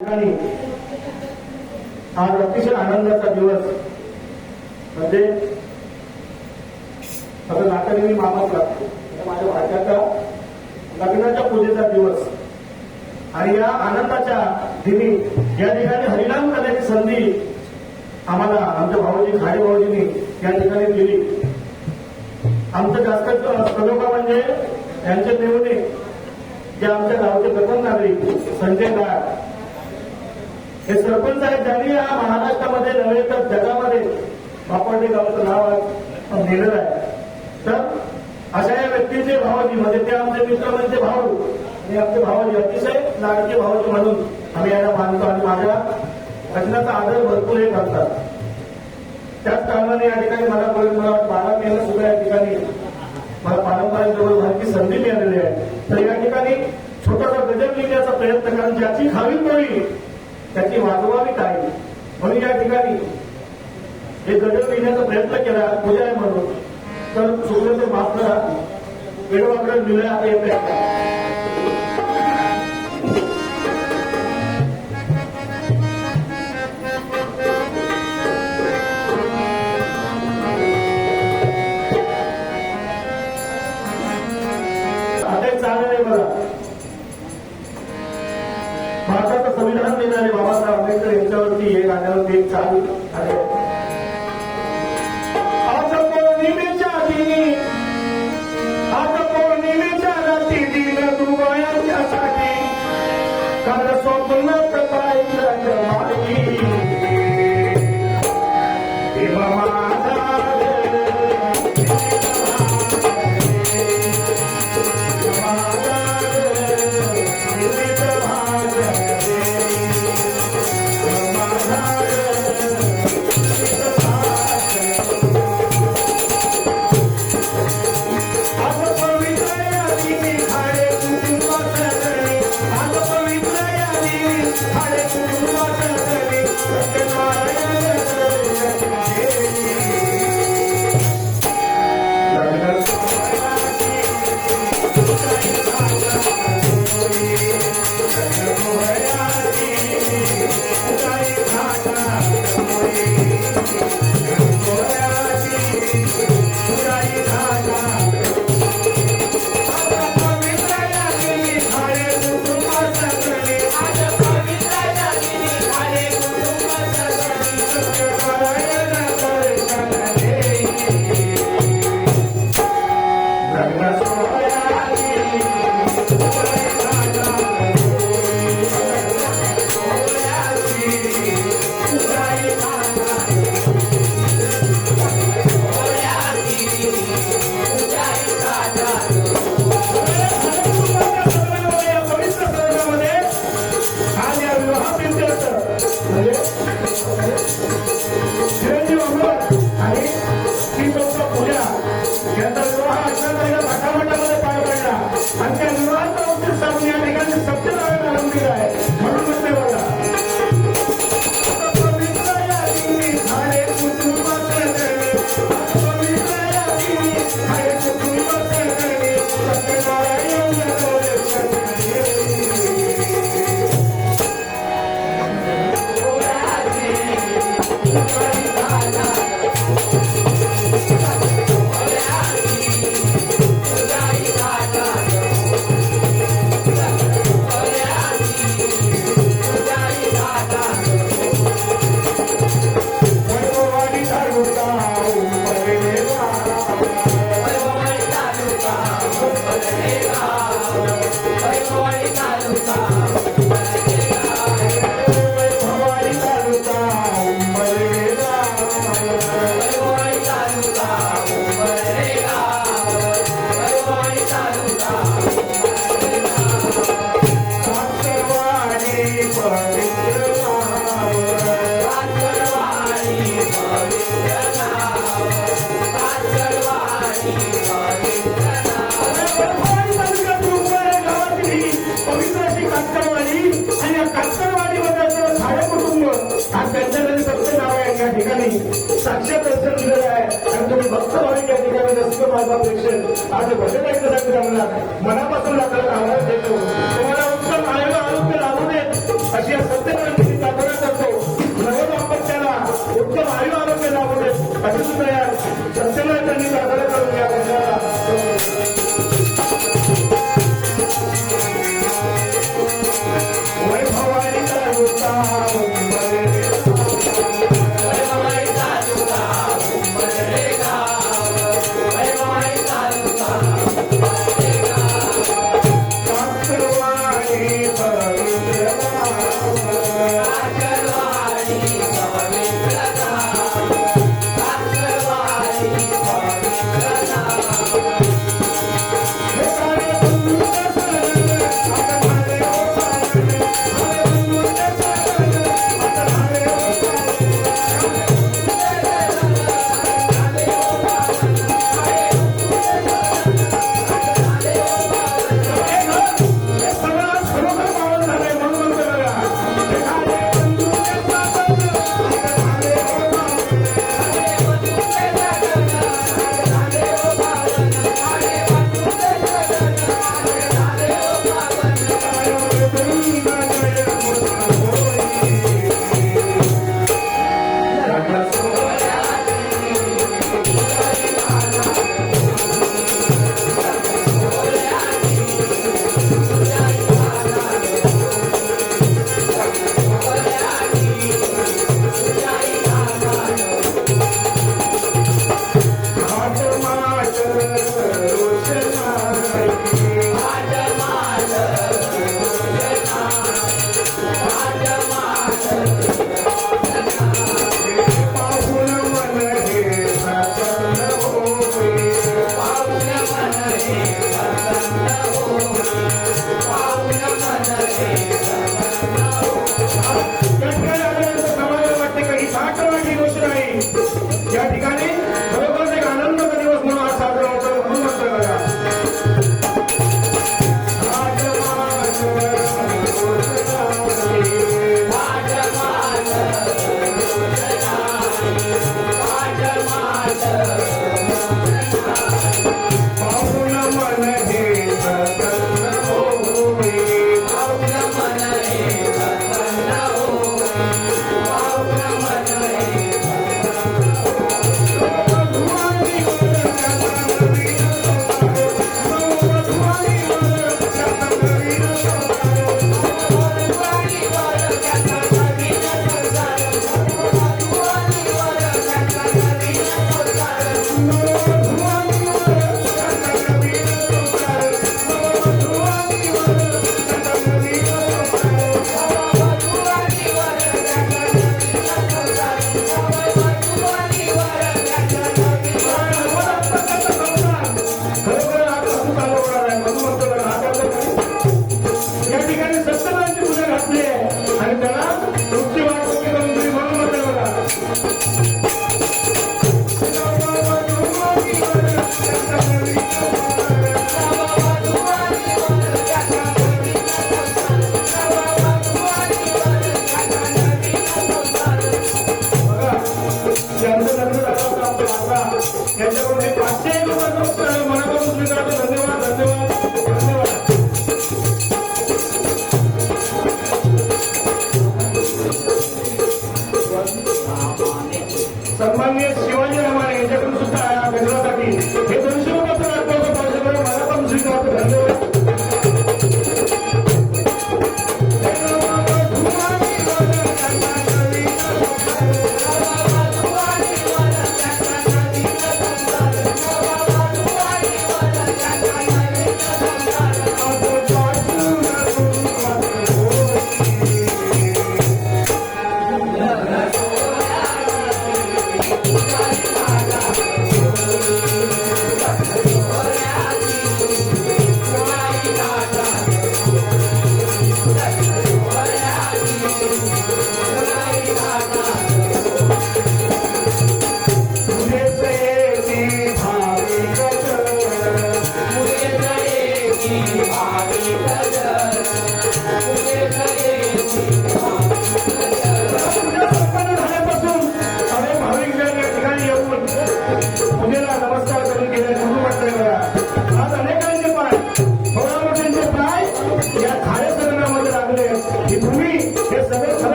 ठिकाणी आज अतिशय आनंदाचा दिवस. म्हणजे माझं नात्याने मी मामाच लागतो म्हणजे माझ्या भाच्याचा लग्नाच्या पूजेचा दिवस. आणि या आनंदाच्या दिनी या ठिकाणी हरिनाम करण्याची संधी आम्हाला आमच्या भाऊजी खाडे भाऊजींनी या ठिकाणी दिली. आमचं जास्त सलोखा म्हणजे यांचे मेहुणे जे आमच्या गावचे प्रथम नागरिक संजय गाड हे सरपंच आहेत ज्यांनी या महाराष्ट्रामध्ये नव्हे तर जगामध्ये बापडे गावचं नाव आज दिलेलं आहे. तर अशा या व्यक्तीचे भावाजी म्हणजे ते आमचे मित्र म्हणजे भाऊ आणि आमचे भावाजी अतिशय लाडके भावाजी म्हणून आम्ही याला मानतो आणि माझ्या वचनाचा आदर भरपूर हे करतात. त्याच कारणाने या ठिकाणी मला मला बारा मेला सुद्धा या ठिकाणी मला पारंपरिक जवळ व्हायची संधी मिळालेली आहे. तर या ठिकाणी छोटासा गजब लिहिण्याचा प्रयत्न कारण ज्याची खावी पडली त्याची वाजवावी काय म्हणून या ठिकाणी हे गजर लिहिण्याचा प्रयत्न केला पूजा आहे म्हणून. तर चुकलं तर माफ करा वेळवाकडे लिहिलं बाबासाहेब आंबेडकर यांच्यावरती हे गाण्यावरती एक चाल आहे. आज पौर्णिमेच्या दिनी आज पौर्णिमेच्या दिन काल पाहिलं ఎంత వివాహాలు అంటే दर्शन आज भजन ऐकण्यासाठी जमला मनापासून आपल्याला आवाज देतो. तुम्हाला उत्तम आयोग आरोग्य लाभू देत अशी या सत्यनारायणची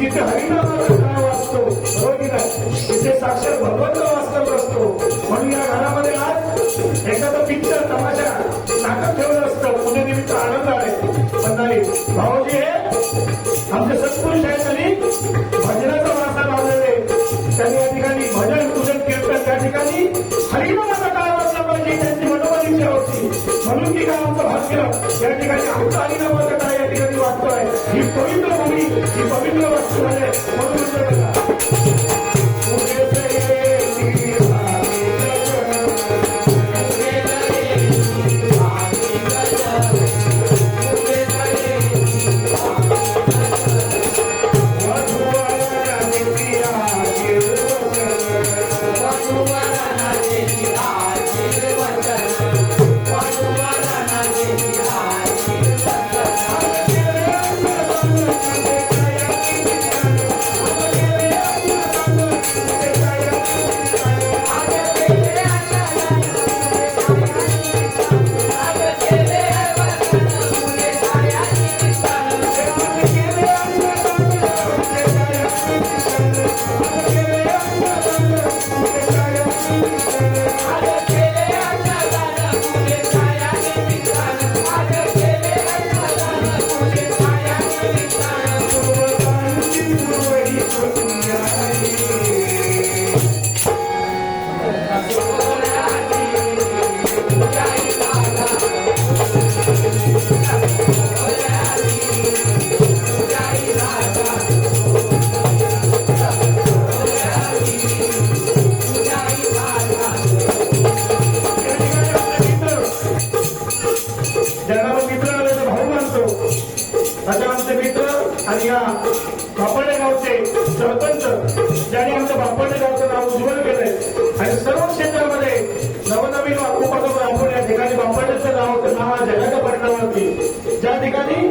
जिथे हरिनामाचा गाव बरोबर तिथे साक्षात भगवंत वास्तव असतो म्हणून या घरामध्ये आज एखादा पिक्चर तमाशा नाटक ठेवलं असतं. पुणे निमित्त आनंद आले पण नाही भाऊजी हे आमचे सत्पुरुष आहेत आणि भजनाचा वारसा लावलेले त्यांनी या ठिकाणी भजन पूजन कीर्तन त्या ठिकाणी हरिनामाचा काळ म्हणून म्हणून ती कामाचं भाग्य या ठिकाणी आमचं आणि न बघत आहे या ठिकाणी वाटतोय ही पवित्र भूमी ही पवित्र वस्तू आहे. म्हणून ज्या ठिकाणी